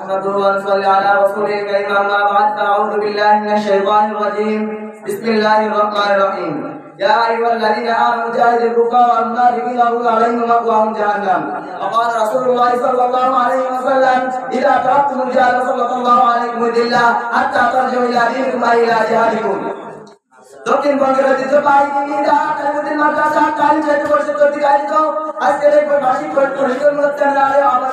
نحمده ونصلي على رسوله الكريم أما بعد فأعوذ بالله من الشيطان الرجيم بسم الله الرحمن الرحيم يا أيها الذين آمنوا جاهدوا الكفار والمنافقين واغلظوا عليهم مأواهم جهنم وقال رسول الله صلى الله عليه وسلم إذا تركتم الجهل صلى الله عليكم الذلة حتى ترجعوا إلى دينكم أي إلى جهادكم দক্ষিণবঙ্গের ঐতিহ্যবাহী দিদিরা কালিমুদ্দিন মাদ্রাসা কালী জাতীয় পরিষদ কর্তৃক আয়োজিত আজকের এই বার্ষিক পরিষদ অনুষ্ঠানে আরে আমার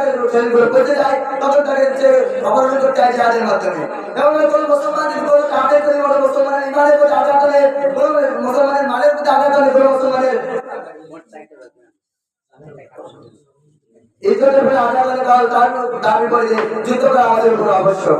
শরীরগুলো করতে যে অপহরণ করতে মাধ্যমে। কোনো মুসলমানের কোনো মুসলমানের ইমানের প্রতি মুসলমানের মালের প্রতি মুসলমানের এই জন্য দাবি করে যে যুদ্ধ করা আমাদের উপর আবশ্যক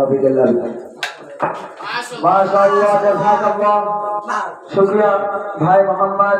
করেছেন বই মাশাআল্লাহ জাযাকাল্লাহ শুকরিয়া ভাই মোহাম্মদ।